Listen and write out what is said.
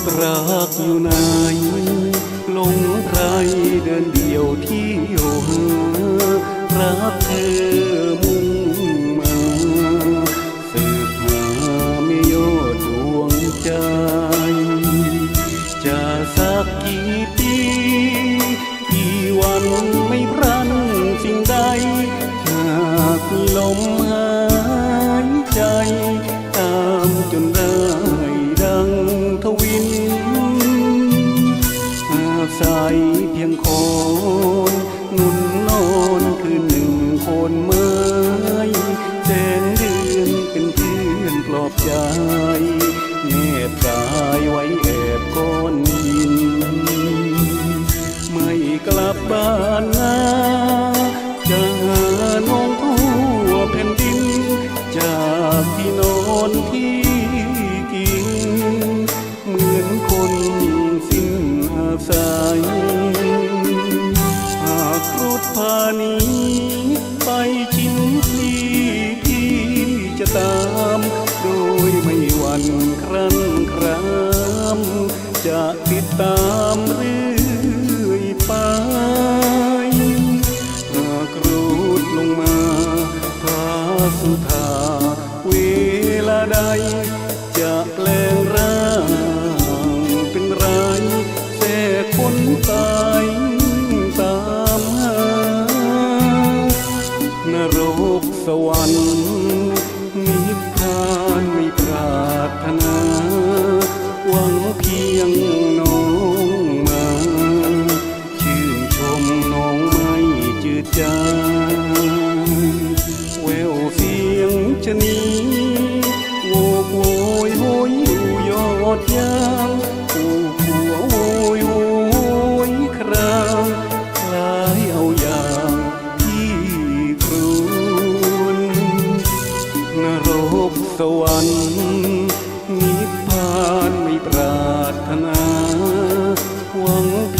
ดรักอยู่ไหนหลงใครเดินเดียวที่โยหารักเธอมุ่งมาสืบหาไม่ยอดดวงใจ จะสักกี่ปีกี่วันไม่พรันสิ่งใดหากลมหายใจ ตามจนได้ ใส่เพียงคน นุ่นนอนคือหนึ่งคนเมื่อ นีไปชินที่พี่จะตามโดยไม่หวั่นครั้นครามจะติดตามเรื่อยไปหากรูดลงมาพาสุธาเวลาใด วรรค์นิพพานไม่ปรารถนา หวังเพียงน้องมา ชื่นชมน้องไม่จืดจางแววเสียงชะนีโวกโวยโหยอยู่ยอดยาง รนิพพานไม่ปรารถนาหวังเพียง